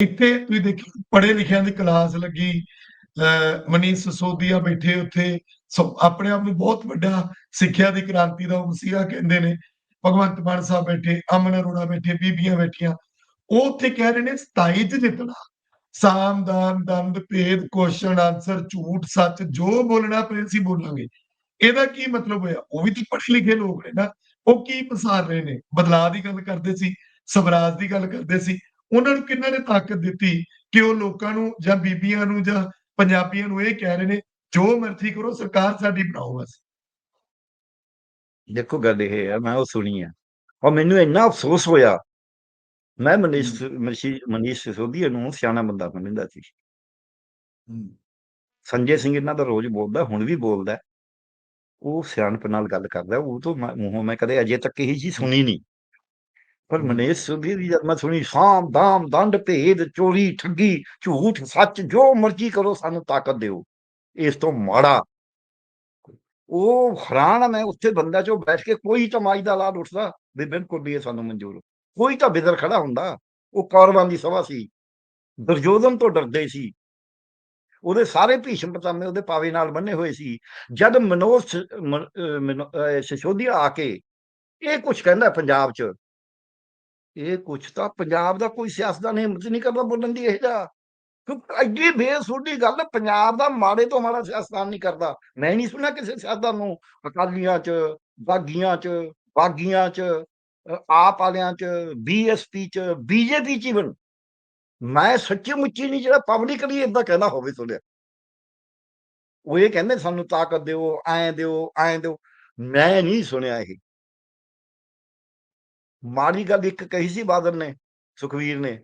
ਇੱਥੇ ਤੁਸੀਂ ਦੇਖੋ ਪੜ੍ਹੇ ਲਿਖਿਆਂ ਦੀ ਕਲਾਸ ਲੱਗੀ, ਅਹ ਮਨੀਸ਼ ਸਸੋਦੀਆ ਬੈਠੇ ਉੱਥੇ ਸੋ ਆਪਣੇ ਆਪ ਨੂੰ ਬਹੁਤ ਵੱਡਾ ਸਿੱਖਿਆ ਦੀ ਕ੍ਰਾਂਤੀ ਦਾ ਉਹ ਮਸੀਹਾ ਕਹਿੰਦੇ ਨੇ, ਭਗਵੰਤ ਮਾਨ ਸਾਹਿਬ ਬੈਠੇ, ਅਮਨ ਅਰੋੜਾ ਬੈਠੇ, ਬੀਬੀਆਂ ਬੈਠੀਆਂ, ਉਹ ਉੱਥੇ ਕਹਿ ਰਹੇ ਨੇ 27 ਚ ਜਿੱਤਣਾ, ਸਾਮ ਦਾਨ ਦੰਦ, ਭੇਦ ਕੁਐਸਚਨ ਆਨਸਰ ਝੂਠ, ਸੱਚ, ਜੋ ਬੋਲਣਾ ਪਏ ਸੀ ਬੋਲਾਂਗੇ। ਇਹਦਾ ਕੀ ਮਤਲਬ ਹੋਇਆ? ਉਹ ਵੀ ਤਾਂ ਪੜ੍ਹੇ ਲਿਖੇ ਲੋਕ ਨੇ ਨਾ, ਉਹ ਕੀ ਪਸਾਰ ਰਹੇ ਨੇ? ਬਦਲਾਅ ਦੀ ਗੱਲ ਕਰਦੇ ਸੀ, ਸਵਰਾਜ ਦੀ ਗੱਲ ਕਰਦੇ ਸੀ ਉਹਨਾਂ ਨੂੰ ਕਿੰਨਾਂ ਨੇ ਤਾਕਤ ਦਿੱਤੀ ਕਿ ਉਹ ਲੋਕਾਂ ਨੂੰ ਜਾਂ ਬੀਬੀਆਂ ਨੂੰ ਜਾਂ ਪੰਜਾਬੀਆਂ ਨੂੰ ਇਹ ਕਹਿ ਰਹੇ ਨੇ ਜੋ ਮਰਜ਼ੀ ਕਰੋ ਸਰਕਾਰ ਸਾਡੀ ਬਣਾਓ ਬਸ। ਦੇਖੋ ਗੱਲ ਇਹ ਹੈ ਮੈਂ ਉਹ ਸੁਣੀ ਆ। ਔਰ ਮੈਨੂੰ ਇੰਨਾ ਅਫਸੋਸ ਹੋਇਆ। ਮੈਂ ਮਨੀਸ਼ ਮਨੀਸ਼ ਮਨੀਸ਼ ਸਿਸੋਦੀਆ ਨੂੰ ਸਿਆਣਾ ਬੰਦਾ ਮੰਨਦਾ ਸੀ। ਸੰਜੇ ਸਿੰਘ ਇਹਨਾਂ ਦਾ ਰੋਜ਼ ਬੋਲਦਾ ਹੁਣ ਵੀ ਬੋਲਦਾ। ਉਹ ਸਿਆਣਪ ਨਾਲ ਗੱਲ ਕਰਦਾ ਉਹ ਤੋਂ ਮੂੰਹੋਂ ਮੈਂ ਕਦੇ ਅਜੇ ਤੱਕ ਇਹੀ ਜੀ ਸੁਣੀ ਨਹੀਂ। ਪਰ। ਮਨੀਸ਼ ਸਿਸੋਦੀਆ ਦੀ ਜਦ ਮੈਂ ਸੁਣੀ ਸਾਮ ਦਾਮ ਦੰਡ ਭੇਦ ਚੋਰੀ ਠੱਗੀ ਝੂਠ ਸੱਚ ਜੋ ਮਰਜ਼ੀ ਕਰੋ ਸਾਨੂੰ ਤਾਕਤ ਦਿਓ। ਇਸ ਤੋਂ ਮਾੜਾ ਉਹ ਹੈਰਾਨ ਮੈਂ ਉੱਥੇ ਬੰਦਾ ਚੋਂ ਬੈਠ ਕੇ ਕੋਈ ਤਮਾਈ ਦਾ ਲਾਲ ਉੱਠਦਾ ਵੀ ਬਿਲਕੁਲ ਵੀ ਇਹ ਸਾਨੂੰ ਮਨਜ਼ੂਰ ਕੋਈ ਤਾਂ ਬਿਦਰ ਖੜਾ ਹੁੰਦਾ ਉਹ ਕੌਰਵਾਂ ਦੀ ਸਭਾ ਸੀ ਦੁਰਯੋਧਨ ਤੋਂ ਡਰਦੇ ਸੀ। ਉਹਦੇ ਸਾਰੇ ਭੀਸ਼ਮ ਪਤਾਮੇ ਉਹਦੇ ਪਾਵੇ ਨਾਲ ਬੰਨੇ ਹੋਏ ਸੀ। ਜਦ ਮਨੋਜ ਸਿਸੋਦੀਆ ਆ ਕੇ ਇਹ ਕੁਝ ਕਹਿੰਦਾ ਪੰਜਾਬ 'ਚ ਇਹ ਕੁਛ ਤਾਂ ਪੰਜਾਬ ਦਾ ਕੋਈ ਸਿਆਸਤਦਾਨ ਹਿੰਮਤ ਨਹੀਂ ਕਰਦਾ ਬੋਲਣ ਦੀ, ਇਹ ਜਾ ਕਿਉਂਕਿ ਐਡੀ ਬੇਸੁੱਧੀ ਗੱਲ ਪੰਜਾਬ ਦਾ ਮਾੜੇ ਤੋਂ ਮਾੜਾ ਸਿਆਸਤਦਾਨ ਨਹੀਂ ਕਰਦਾ। ਮੈਂ ਨਹੀਂ ਸੁਣਿਆ ਕਿਸੇ ਸਿਆਸਤਦਾਨ ਨੂੰ, ਅਕਾਲੀਆਂ 'ਚ, ਬਾਗੀਆਂ 'ਚ ਬਾਗੀਆਂ 'ਚ ਆਪ ਵਾਲਿਆਂ 'ਚ ਬੀਐਸਪੀ 'ਚ ਬੀਜੇਪੀ 'ਚ even ਮੈਂ ਸੱਚੀ ਮੁੱਚੀ ਨਹੀਂ ਜਿਹੜਾ ਪਬਲਿਕਲੀ ਇਦਾਂ ਕਹਿੰਦਾ ਹੋਵੇ ਸੁਣਿਆ। ਉਹ ਇਹ ਕਹਿੰਦੇ ਸਾਨੂੰ ਤਾਕਤ ਦਿਓ, ਐਂ ਦਿਓ ਐਂ ਦਿਓ। ਮੈਂ ਨਹੀਂ ਸੁਣਿਆ ਇਹ। ਮਾੜੀ ਗੱਲ ਇੱਕ ਕਹੀ ਸੀ ਬਾਦਲ ਨੇ, ਸੁਖਵੀਰ ਨੇ,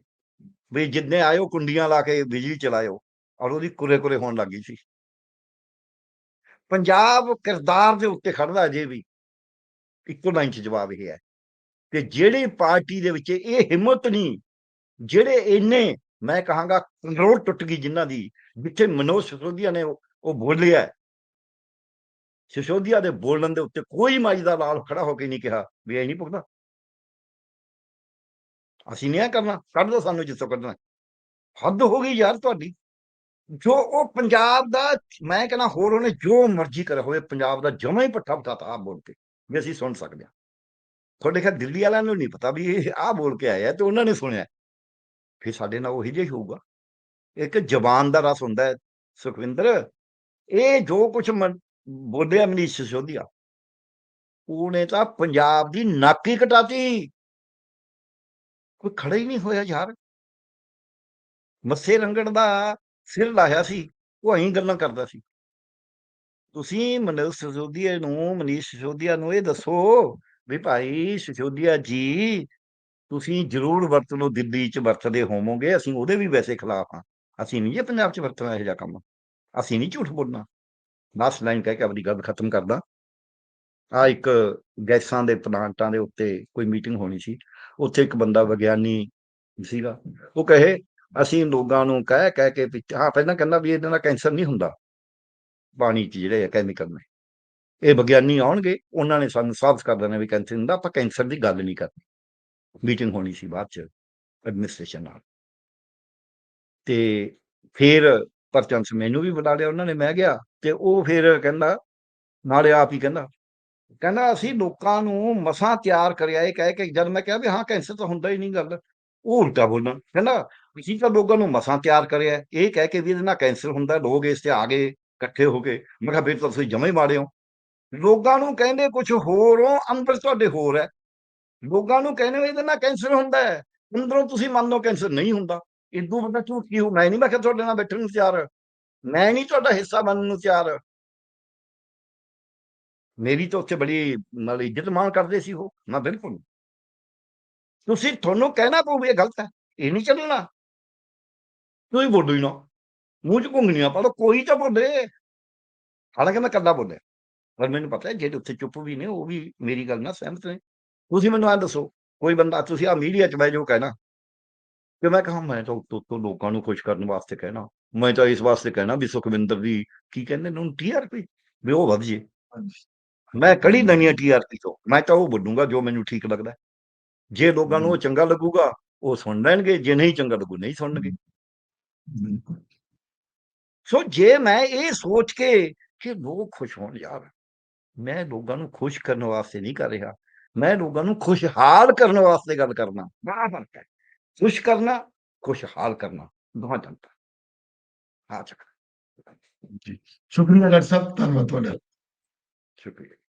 ਵੀ ਜਿੰਨੇ ਆਇਓ ਕੁੰਡੀਆਂ ਲਾ ਕੇ ਬਿਜਲੀ ਚਲਾਇਓ, ਔਰ ਉਹਦੀ ਕੁਰੇ ਕੁਰੇ ਹੋਣ ਲੱਗੀ ਸੀ। ਪੰਜਾਬ ਕਿਰਦਾਰ ਦੇ ਉੱਤੇ ਖੜਦਾ ਅਜੇ ਵੀ, ਇੱਕੋ ਲਾਈਨ 'ਚ ਜਵਾਬ ਇਹ ਹੈ ਕਿ ਜਿਹੜੀ ਪਾਰਟੀ ਦੇ ਵਿੱਚ ਇਹ ਹਿੰਮਤ ਨਹੀਂ, ਜਿਹੜੇ ਇੰਨੇ, ਮੈਂ ਕਹਾਂਗਾ ਕੰਟਰੋਲ ਟੁੱਟ ਗਈ ਜਿਨ੍ਹਾਂ ਦੀ, ਜਿੱਥੇ ਮਨੋਜ ਸਿਸੋਦੀਆ ਨੇ ਉਹ ਬੋਲਿਆ ਸਿਸੋਦੀਆ ਦੇ ਬੋਲਣ ਦੇ ਉੱਤੇ ਕੋਈ ਮਾਈ ਦਾ ਲਾਲ ਖੜਾ ਹੋ ਕੇ ਨਹੀਂ ਕਿਹਾ, ਵੀ ਇਹ ਨਹੀਂ ਪੁੱਗਦਾ ਅਸੀਂ ਨਹੀਂ ਇਹ ਕਰਨਾ, ਕੱਢ ਦੋ ਸਾਨੂੰ ਜਿੱਥੋਂ ਕੱਢਣਾ। ਹੱਦ ਹੋ ਗਈ ਯਾਰ ਤੁਹਾਡੀ। ਜੋ ਉਹ ਪੰਜਾਬ ਦਾ, ਮੈਂ ਕਹਿੰਦਾ ਹੋਰ ਉਹਨੇ ਜੋ ਮਰਜ਼ੀ ਕਰਿਆ ਹੋਵੇ, ਪੰਜਾਬ ਦਾ ਜਮਾ ਹੀ ਪੱਠਾ ਪਟਾਤਾ ਆ ਬੋਲ ਕੇ, ਵੀ ਅਸੀਂ ਸੁਣ ਸਕਦੇ ਹਾਂ। ਤੁਹਾਡੇ ਖਿਆਲ ਦਿੱਲੀ ਵਾਲਿਆਂ ਨੂੰ ਨਹੀਂ ਪਤਾ ਵੀ ਇਹ ਆ ਬੋਲ ਕੇ ਆਇਆ ਤੇ ਉਹਨਾਂ ਨੇ ਸੁਣਿਆ। ਫਿਰ ਸਾਡੇ ਨਾਲ ਉਹੀ ਜਿਹਾ ਹੀ ਹੋਊਗਾ। ਇੱਕ ਜ਼ਬਾਨ ਦਾ ਰਸ ਹੁੰਦਾ ਹੈ, ਸੁਖਵਿੰਦਰ। ਇਹ ਜੋ ਕੁਝ ਬੋਲਿਆ ਮਨੀਸ਼ ਸਿਸੋਦੀਆ, ਉਹਨੇ ਤਾਂ ਪੰਜਾਬ ਦੀ ਨਾਕੀ ਕਟਾਤੀ। ਕੋਈ ਖੜਾ ਹੀ ਨਹੀਂ ਹੋਇਆ ਯਾਰ। ਮੱਸੇ ਰੰਗੜ ਦਾ ਸਿਰ ਲਾਇਆ ਸੀ, ਉਹ ਐਂ ਗੱਲਾਂ ਕਰਦਾ ਸੀ। ਤੁਸੀਂ ਮਨੀਸ਼ ਸਿਸੋਦੀਆ ਨੂੰ, ਮਨੀਸ਼ ਸਿਸੋਦੀਆ ਨੂੰ ਇਹ ਦੱਸੋ ਵੀ ਭਾਈ ਸਿਸੋਦੀਆ ਜੀ, ਤੁਸੀਂ ਜ਼ਰੂਰ ਵਰਤ ਲਓ ਦਿੱਲੀ 'ਚ ਵਰਤਦੇ ਹੋਵੋਗੇ, ਅਸੀਂ ਉਹਦੇ ਵੀ ਵੈਸੇ ਖਿਲਾਫ ਹਾਂ। ਅਸੀਂ ਨਹੀਂ ਜੇ ਪੰਜਾਬ 'ਚ ਵਰਤਣਾ ਇਹੋ ਜਿਹਾ ਕੰਮ। ਅਸੀਂ ਨਹੀਂ ਝੂਠ ਬੋਲਣਾ। ਲਾਸਟ ਲਾਈਨ ਕਹਿ ਕੇ ਆਪਣੀ ਗੱਲ ਖਤਮ ਕਰਦਾ। ਆ ਇੱਕ ਗੈਸਾਂ ਦੇ ਪਲਾਂਟਾਂ ਦੇ ਉੱਤੇ ਕੋਈ ਮੀਟਿੰਗ ਹੋਣੀ ਸੀ। ਉੱਥੇ ਇੱਕ ਬੰਦਾ ਵਿਗਿਆਨੀ ਸੀਗਾ। ਉਹ ਕਹੇ, ਅਸੀਂ ਲੋਕਾਂ ਨੂੰ ਕਹਿ ਕਹਿ ਕੇ ਵੀ ਹਾਂ, ਪਹਿਲਾਂ ਕਹਿੰਦਾ ਵੀ ਇਹਨਾਂ ਦਾ ਕੈਂਸਰ ਨਹੀਂ ਹੁੰਦਾ। ਪਾਣੀ 'ਚ ਜਿਹੜੇ ਆ ਕੈਮੀਕਲ ਨੇ। ਇਹ ਵਿਗਿਆਨੀ ਆਉਣਗੇ, ਉਹਨਾਂ ਨੇ ਸਾਨੂੰ ਸਾਬਤ ਕਰ ਦੇਣਾ ਵੀ ਕੈਂਸਰ ਹੁੰਦਾ, ਆਪਾਂ ਕੈਂਸਰ ਦੀ ਗੱਲ ਨਹੀਂ ਕਰਨੀ। ਮੀਟਿੰਗ ਹੋਣੀ ਸੀ ਬਾਅਦ 'ਚ ਐਡਮਿਨਿਸਟ੍ਰੇਸ਼ਨ ਨਾਲ। ਤੇ ਫਿਰ ਪਰਚੰਸ ਮੈਨੂੰ ਵੀ ਬੁਲਾ ਲਿਆ, ਉਹਨਾਂ ਨੇ ਮੈਂ ਗਿਆ ਤੇ ਉਹ ਫਿਰ ਕਹਿੰਦਾ, ਨਾਲੇ ਆਪ ਹੀ ਕਹਿੰਦਾ ਕਹਿੰਦਾ ਅਸੀਂ ਲੋਕਾਂ ਨੂੰ ਮਸਾਂ ਤਿਆਰ ਕਰਿਆ, ਇਹ ਕਹਿ ਕੇ ਜਦ ਮੈਂ ਕਿਹਾ ਵੀ ਹਾਂ ਕੈਂਸਰ ਤਾਂ ਹੁੰਦਾ ਹੀ ਨਹੀਂ ਗੱਲ, ਉਹ ਉਲਟਾ ਬੋਲਣਾ, ਕਹਿੰਦਾ ਅਸੀਂ ਤਾਂ ਲੋਕਾਂ ਨੂੰ ਮਸਾਂ ਤਿਆਰ ਕਰਿਆ, ਇਹ ਕਹਿ ਕੇ ਵੀ ਇਹਦੇ ਨਾਲ ਕੈਂਸਰ ਹੁੰਦਾ, ਲੋਕ ਇਸ ਤੇ ਆ ਗਏ, ਇਕੱਠੇ ਹੋ ਕੇ ਮੈਂ ਕਿਹਾ ਫਿਰ ਤਾਂ ਤੁਸੀਂ ਜਮੇ ਮਾੜੇ ਹੋ। ਲੋਕਾਂ ਨੂੰ ਕਹਿੰਦੇ ਕੁਝ ਹੋਰ ਹੋ, ਅੰਦਰ ਤੁਹਾਡੇ ਹੋਰ ਹੈ। ਲੋਕਾਂ ਨੂੰ ਕਹਿੰਦੇ ਵੀ ਇਹਦੇ ਨਾਲ ਕੈਂਸਰ ਹੁੰਦਾ ਹੈ, ਅੰਦਰੋਂ ਤੁਸੀਂ ਮੰਨ ਲਓ ਕੈਂਸਰ ਨਹੀਂ ਹੁੰਦਾ ਇਦੋਂ ਬੰਦਾ ਝੂਠ ਕੀ ਹੋ, ਮੈਂ ਨਹੀਂ ਮੈਂ ਕਿਹਾ ਤੁਹਾਡੇ ਨਾਲ ਬੈਠਣ ਨੂੰ ਤਿਆਰ, ਮੈਂ ਨਹੀਂ ਤੁਹਾਡਾ ਹਿੱਸਾ ਬਣਨ ਨੂੰ ਤਿਆਰ। ਮੇਰੀ ਤਾਂ ਉੱਥੇ ਬੜੀ ਮਤਲਬ ਇੱਜ਼ਤ ਮਾਣ ਕਰਦੇ ਸੀ ਉਹ। ਮੈਂ ਬਿਲਕੁਲ। ਤੁਸੀਂ ਤੁਹਾਨੂੰ ਕਹਿਣਾ ਪਊ ਵੀ ਇਹ ਗਲਤ ਹੈ। ਇਹ ਨਹੀਂ ਚੱਲਣਾ। ਤੁਸੀਂ ਬੋਲੋ ਹੀ ਨਾ। ਮੂੰਹ ਚ ਘੁੰਗਣੀਆਂ ਪਾ ਲਓ, ਕੋਈ ਤਾਂ ਬੋਲੇ। ਹਾਲਾਂਕਿ ਮੈਂ ਕੱਲਾ ਬੋਲਿਆ। ਪਰ ਮੈਨੂੰ ਪਤਾ ਹੈ, ਜਿਹੜੇ ਉੱਥੇ ਚੁੱਪ ਵੀ ਨੇ, ਉਹ ਵੀ ਮੇਰੀ ਗੱਲ ਨਾਲ ਸਹਿਮਤ ਨੇ। ਤੁਸੀਂ ਮੈਨੂੰ ਐਂ ਦੱਸੋ, ਕੋਈ ਬੰਦਾ, ਤੁਸੀਂ ਆ ਮੀਡੀਆ 'ਚ ਬਹਿ ਜੋ ਕਹਿਣਾ। ਕਿ ਮੈਂ ਕਹਾਂ, ਮੈਂ ਤਾਂ ਉੱਤੋਂ ਲੋਕਾਂ ਨੂੰ ਖੁਸ਼ ਕਰਨ ਵਾਸਤੇ ਕਹਿਣਾ। ਮੈਂ ਤਾਂ ਇਸ ਵਾਸਤੇ ਕਹਿਣਾ ਵੀ ਸੁਖਵਿੰਦਰ ਦੀ, ਕੀ ਕਹਿੰਦੇ ਨੇ ਉਹਨੂੰ ਟੀਆਰਪੀ ਵੀ ਉਹ ਵਧ ਜੇ। ਮੈਂ ਕੜੀ ਲੈਣੀ ਹੈ ਟੀਆਰਪੀ ਤੋਂ। ਮੈਂ ਤਾਂ ਉਹ ਬੋਲੂੰਗਾ ਜੋ ਮੈਨੂੰ ਠੀਕ ਲੱਗਦਾ। ਜੇ ਲੋਕਾਂ ਨੂੰ ਉਹ ਚੰਗਾ ਲੱਗੂਗਾ ਉਹ ਸੁਣ ਲੈਣਗੇ। ਜੇ ਨਹੀਂ ਚੰਗਾ ਲੱਗੂ ਨਹੀਂ ਸੁਣਨਗੇ। ਸੋ ਜੇ ਮੈਂ ਇਹ ਸੋਚ ਕੇ ਕਿ ਲੋਕ ਖੁਸ਼ ਹੋਣ ਯਾਰ ਮੈਂ ਲੋਕਾਂ ਨੂੰ ਖੁਸ਼ ਕਰਨ ਵਾਸਤੇ ਨਹੀਂ ਕਰ ਰਿਹਾ। ਮੈਂ ਲੋਕਾਂ ਨੂੰ ਖੁਸ਼ਹਾਲ ਕਰਨ ਵਾਸਤੇ ਗੱਲ ਕਰਨਾ ਬੜਾ ਫ਼ਰਕ ਹੈ। ਖੁਸ਼ ਕਰਨਾ ਖੁਸ਼ਹਾਲ ਕਰਨਾ ਦੋਹਾਂ ਜਨਤਾ ਹਾਂ ਚੱਕਰ ਜੀ। ਸ਼ੁਕਰੀਆ ਡਾਕਟਰ ਸਾਹਿਬ ਧੰਨਵਾਦ ਤੁਹਾਡਾ। ਸ਼ੁਕਰੀਆ।